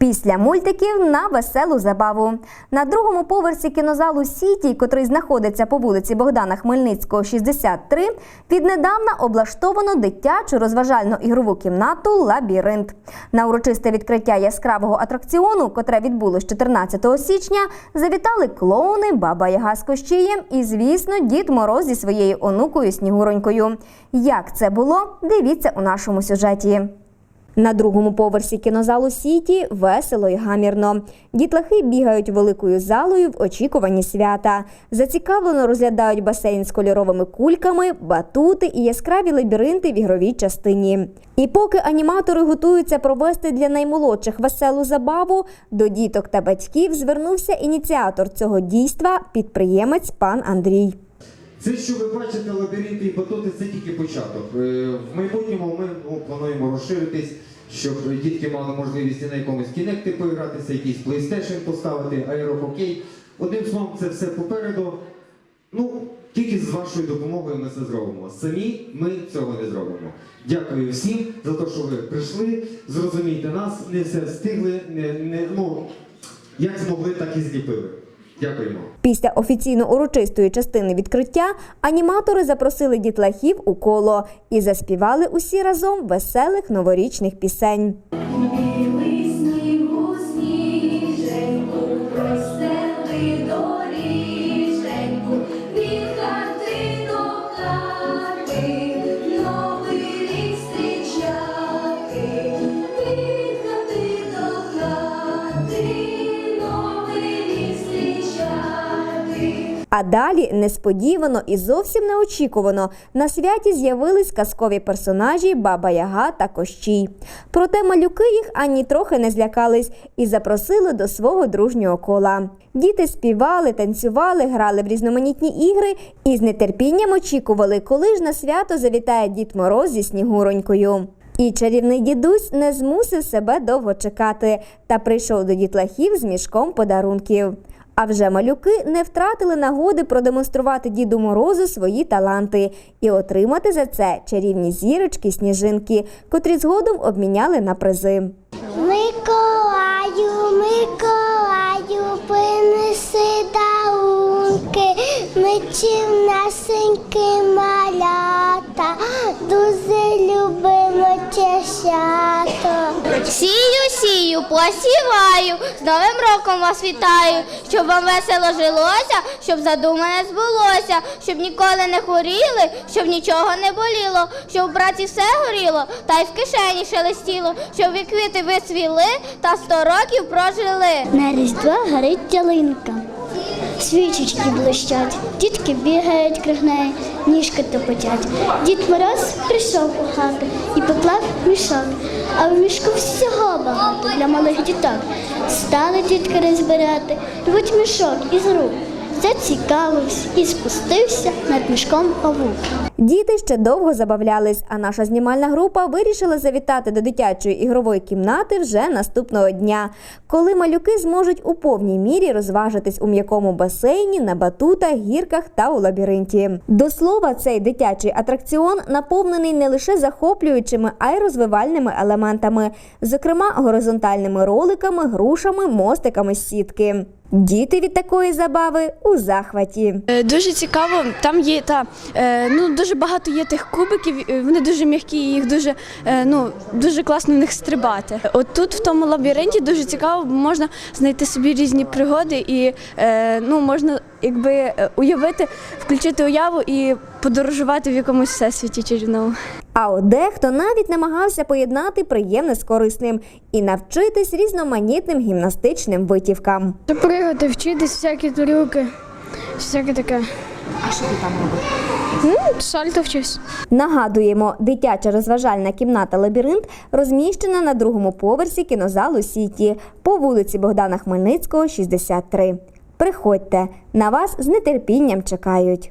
Після мультиків на веселу забаву. На другому поверсі кінозалу Сіті, котрий знаходиться по вулиці Богдана Хмельницького, 63, віднедавна облаштовано дитячу розважальну ігрову кімнату Лабіринт. На урочисте відкриття яскравого атракціону, котре відбулось 14 січня, завітали клоуни, баба Яга з Кощієм і, звісно, Дід Мороз зі своєю онукою Снігуронькою. Як це було? Дивіться у нашому сюжеті. На другому поверсі кінозалу Сіті весело й гамірно. Дітлахи бігають великою залою в очікуванні свята. Зацікавлено розглядають басейн з кольоровими кульками, батути і яскраві лабіринти в ігровій частині. І поки аніматори готуються провести для наймолодших веселу забаву, до діток та батьків звернувся ініціатор цього дійства, підприємець пан Андрій. Це, що ви бачите, лабіринти і батути, це тільки початок. Е, В майбутньому ми ну, плануємо розширитись, щоб дітки мали можливість і на якомусь кінекти поігратися, якийсь PlayStation поставити, аерохокей. Одним словом, це все попереду. Ну, тільки з вашою допомогою ми це зробимо. Самі ми цього не зробимо. Дякую всім за те, що ви прийшли. Зрозумійте нас, не все встигли, не, не, ну, як змогли, так і зліпили. Дякуємо. Після офіційно урочистої частини відкриття аніматори запросили дітлахів у коло і заспівали усі разом веселих новорічних пісень. А далі несподівано і зовсім неочікувано на святі з'явились казкові персонажі Баба Яга та Кощій. Проте малюки їх ані трохи не злякались і запросили до свого дружнього кола. Діти співали, танцювали, грали в різноманітні ігри і з нетерпінням очікували, коли ж на свято завітає Дід Мороз зі Снігуронькою. І чарівний дідусь не змусив себе довго чекати та прийшов до дітлахів з мішком подарунків. А вже малюки не втратили нагоди продемонструвати Діду Морозу свої таланти і отримати за це чарівні зірочки, сніжинки, котрі згодом обміняли на призи. Миколаю, Миколаю, принеси дарунки, ми чимнесенькі малята, дуже любимо це сію, посіваю, з Новим роком вас вітаю, щоб вам весело жилося, щоб задумане збулося, щоб ніколи не хворіли, щоб нічого не боліло, щоб в праці все горіло, та й в кишені шелестіло, щоб і квіти висвіли та сто років прожили. На Різдво горить ялинка. Свічечки блищать, дітки бігають неї, ніжки топотять. Дід Мороз прийшов у хату і поклав мішок, а в мішку всього багато для малих діток. Стали дітки розбирати, рвуть мішок із рук. Зацікавився і спустився над мішком павук. Діти ще довго забавлялись, а наша знімальна група вирішила завітати до дитячої ігрової кімнати вже наступного дня, коли малюки зможуть у повній мірі розважитись у м'якому басейні, на батутах, гірках та у лабіринті. До слова, цей дитячий атракціон наповнений не лише захоплюючими, а й розвивальними елементами, зокрема горизонтальними роликами, грушами, мостиками сітки. Діти від такої забави у захваті. Е, Дуже цікаво. Там є та е, ну дуже багато є тих кубиків. Вони дуже м'які, їх дуже е, ну дуже класно в них стрибати. От тут в тому лабіринті дуже цікаво, бо можна знайти собі різні пригоди, і ну можна якби уявити, включити уяву і подорожувати в якомусь всесвіті чарівному. А от дехто навіть намагався поєднати приємне з корисним і навчитись різноманітним гімнастичним витівкам. Пригати, вчитись, всякі трюки, всяке таке. А що ти там робиш? Ну, сальто вчусь. Нагадуємо, дитяча розважальна кімната Лабіринт розміщена на другому поверсі кінозалу Сіті по вулиці Богдана Хмельницького, 63. Приходьте, на вас з нетерпінням чекають.